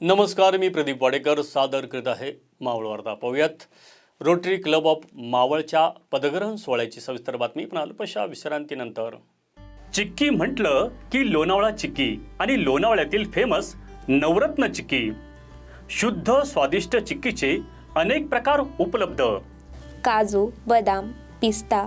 नमस्कार मी प्रदीप वाडेकर सादर करीत आहे मावळ वार्ता. पाहूयात. रोटरी क्लब ऑफ मावळच्या पदग्रहण सोहळ्याची सविस्तर बातमी. पण अल्पशा विश्रांतीनंतर. चिक्की म्हटलं की लोणावळा चिक्की आणि लोणावळ्यातील फेमस नवरत्न चिक्की. शुद्ध स्वादिष्ट चिक्कीचे अनेक प्रकार उपलब्ध. काजू बदाम पिस्ता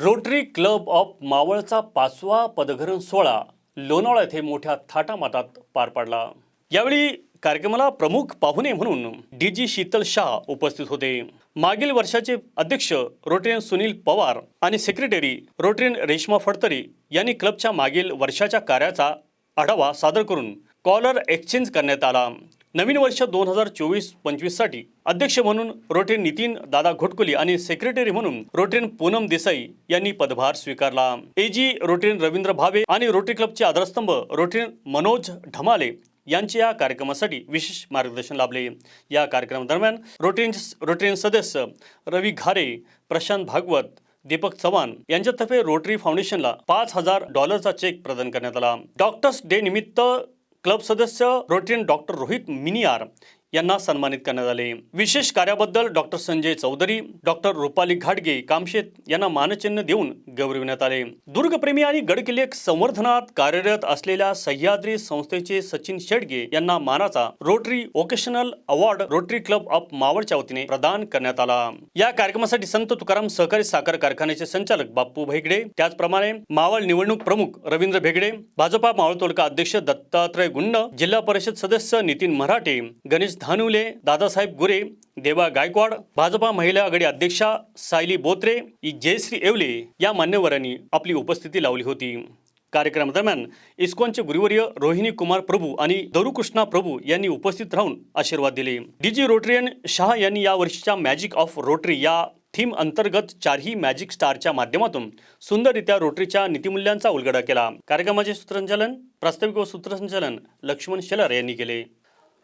रोटरी क्लब ऑफ मावळचा पाचवा पदग्रहण सोहळा लोणावळा येथे मोठ्या थाटामाटात पार पडला. यावेळी कार्यक्रमाला प्रमुख पाहुणे म्हणून डी जी शीतल शाह उपस्थित होते. मागील वर्षाचे अध्यक्ष रोटरियन सुनील पवार आणि सेक्रेटरी रोटरियन रेश्मा फडतरी यांनी क्लबच्या मागील वर्षाच्या कार्याचा आढावा सादर करून कॉलर एक्सचेंज करण्यात आला. नवीन वर्ष दोन हजार चोवीस पंचवीससाठी अध्यक्ष म्हणून रोटेन नितीन दादा घोटकुली आणि सेक्रेटरी म्हणून रोटेन पूनम देसाई यांनी पदभार स्वीकारला. एजी रोटेन रवींद्र भावे आणि रोटरी क्लबचे आधारस्तंभ रोटेन मनोज ढमाले यांचे या कार्यक्रमासाठी विशेष मार्गदर्शन लाभले. या कार्यक्रमादरम्यान रोटेन रोटेन सदस्य रवी घारे प्रशांत भागवत दीपक चव्हाण यांच्यातर्फे रोटरी फाउंडेशनला पाच हजार डॉलरचा चेक प्रदान करण्यात आला. डॉक्टर्स डे निमित्त क्लब सदस्य रोटरियन डॉक्टर रोहित मिनियार यांना सन्मानित करण्यात आले. विशेष कार्याबद्दल डॉक्टर संजय चौधरी डॉक्टर रुपाली घाटगे कामशेत यांना मानचिन्ह देऊन गौरविण्यात आले. दुर्गप्रेमी आणि गडकिल्ले संवर्धनात कार्यरत असलेल्या सह्याद्री संस्थेचे सचिन शेडगे यांना मानाचा Rotary vocational award Rotary club of मावळच्या वतीने प्रदान करण्यात आला. या कार्यक्रमासाठी संत तुकाराम सहकारी साखर कारखान्याचे संचालक बाप्पू भेगडे त्याचप्रमाणे मावळ निवडणूक प्रमुख रवींद्र भेगडे भाजपा मावळ तालुका अध्यक्ष दत्तात्रय गुंड जिल्हा परिषद सदस्य नितीन मराठे गणेश धानुले दादासाहेब गुरे देवा गायकवाड भाजपा महिला आघाडी अध्यक्षा सायली बोत्रे जयश्री येवले या मान्यवरांनी आपली उपस्थिती लावली होती. कार्यक्रमादरम्यान इस्कॉनचे गुरुवर्य रोहिणी कुमार प्रभू आणि दरुकृष्णा प्रभू यांनी उपस्थित राहून आशीर्वाद दिले. डीजी रोटरियन शाह यांनी या वर्षीच्या मॅजिक ऑफ रोटरी या थीम अंतर्गत चारही मॅजिक स्टारच्या माध्यमातून सुंदररित्या रोटरीच्या नीतिमूल्यांचा उलगडा केला. कार्यक्रमाचे सूत्रसंचालन प्रास्ताविक व सूत्रसंचालन लक्ष्मण शेलार यांनी केले.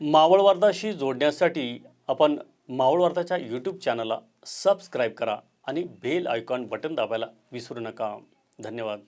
मावळवार्दाशी जोडण्यासाठी आपण मावळवार्दाच्या यूट्यूब चॅनलला सबस्क्राईब करा आणि बेल आयकॉन बटन दाबायला विसरू नका. धन्यवाद.